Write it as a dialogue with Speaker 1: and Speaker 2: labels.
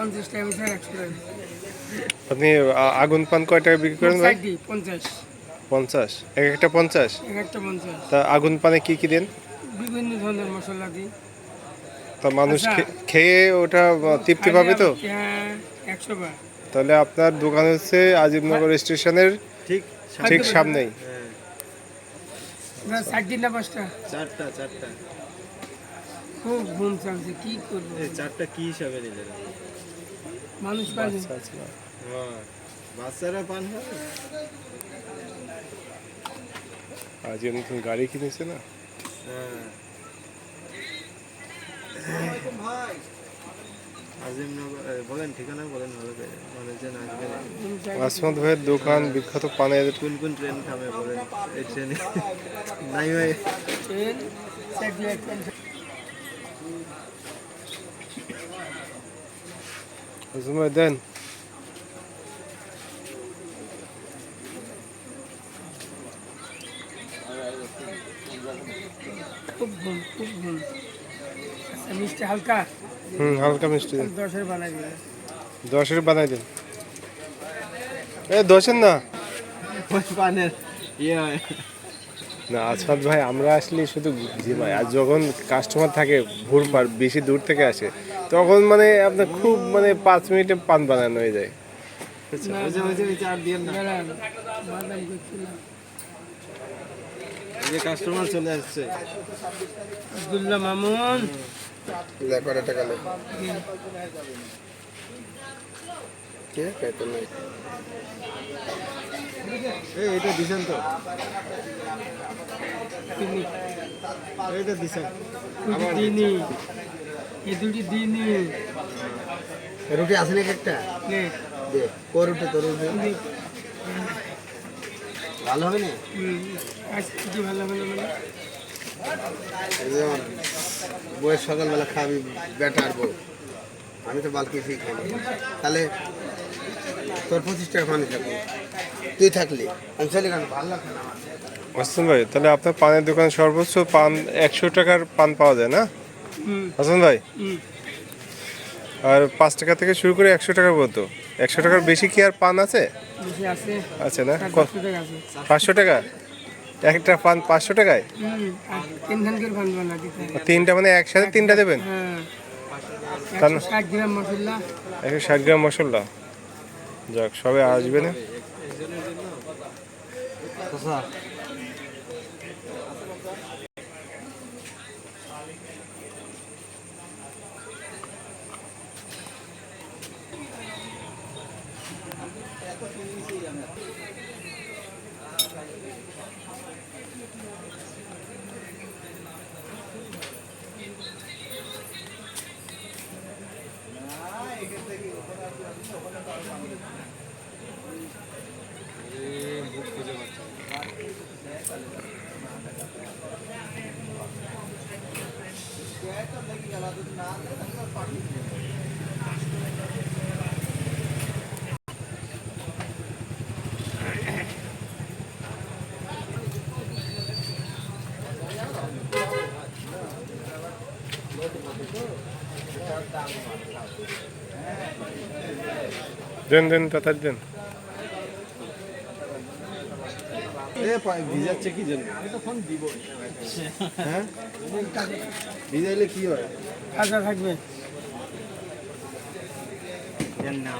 Speaker 1: পঞ্চাশ টাকা বেশি আর একশো টাকা।
Speaker 2: আপনি আগুন পান কয় টাকা বিক্রি করেন ভাই?
Speaker 1: পঞ্চাশ
Speaker 2: পঞ্চাশ। এক একটা পঞ্চাশ?
Speaker 1: এক একটা পঞ্চাশ।
Speaker 2: তা আগুন পানে কি কি দেন?
Speaker 1: বিভিন্ন ধরনের মশলা দিই।
Speaker 2: তা মানুষ
Speaker 1: আচ্ছা।
Speaker 2: খেয়ে ওটা তৃপ্তি পাবে তো?
Speaker 1: হ্যাঁ একশো বার।
Speaker 2: তাহলে আপনার দোকান হচ্ছে আজিমনগর স্টেশনের
Speaker 3: ঠিক
Speaker 2: ঠিক সামনেই।
Speaker 3: হ্যাঁ।
Speaker 1: না পাঁচটা?
Speaker 3: চারটা চারটা।
Speaker 1: খুব ঘুম চালছে কি করব?
Speaker 3: এই চারটা কি হিসাবে নিলেন?
Speaker 1: মানুষ পাবে
Speaker 3: হ্যাঁ। বাচ্চারা পান খাবে
Speaker 2: আজ নতুন গাড়ি কিনেছে না?
Speaker 3: হ্যাঁ। বলেন ঠিকানা বলেন ভালো করে মানে যেন
Speaker 2: আসমত ভাইয়ের দোকান বিখ্যাত পানের
Speaker 3: কোন কোন ট্রেন থামে বলেন? এই ট্রেনে। নাই ভাই।
Speaker 1: ট্রেন। ট্রেন
Speaker 2: দেন
Speaker 1: খুব আচ্ছা মিষ্টি হালকা
Speaker 2: হুম হালকা মিষ্টি। দেন
Speaker 1: দশের বানাই দিবে
Speaker 2: দশের বানাই দেন। এ দশের না।
Speaker 3: পানের। ইয়ে। হয়
Speaker 2: না আসমত ভাই আমরা আসলে শুধু জিমাই আর যখন কাস্টমার থাকে ভোর পার বেশি দূর থেকে আসে তখন মানে আপনার খুব মানে পাঁচ মিনিটে পান বানানো হয়ে যায়।
Speaker 3: যে কাস্টমার চলে আসছে।
Speaker 1: আব্দুল্লাহ মামুন।
Speaker 3: এই এটা দিছেন তো।
Speaker 1: তিনি।
Speaker 3: এইটা দিছেন।
Speaker 1: দিনই এই দুটি দিনই
Speaker 4: রুটি আছে নাকি একটা? দে কো রুটি তোর রুটি। ভালো হবে না?
Speaker 1: আজকে ভালো ভালো
Speaker 4: এই যেমন বইয়ের সকালবেলা খাবি বেটা আর বউ। আমি তো বাল কিছুই খাই। তাহলে তোর পঁচিশ টাকা পানি থাকব। তুই থাকলি। আমি চলে গেলাম ভালো না
Speaker 2: হাসান ভাই তাহলে আপনার পানের দোকানে সর্বোচ্চ পান একশো টাকার পান পাওয়া যায় না?
Speaker 1: হুম।
Speaker 2: হাসান ভাই? আর পাঁচ টাকা থেকে শুরু করে একশো টাকা পর্যন্ত একশো টাকার বেশি কি আর পান আছে?
Speaker 1: আছে।
Speaker 2: আছে না?
Speaker 1: পাঁচশো টাকা আছে।
Speaker 2: একটা পান পাঁচশো টাকায়। তিনটা মানে একসাথে তিনটা দেবেন?
Speaker 1: হ্যাঁ। একশো ষাট গ্রাম মশলা।
Speaker 2: যাক সবাই আসবে না। আচ্ছা দেন দেন তাড়াতাড়ি দেন
Speaker 3: এ ভিজাচ্ছে কি জন্য? হ্যাঁ? ভিজাইলে কি হয়?
Speaker 1: তাজা থাকবে।
Speaker 3: না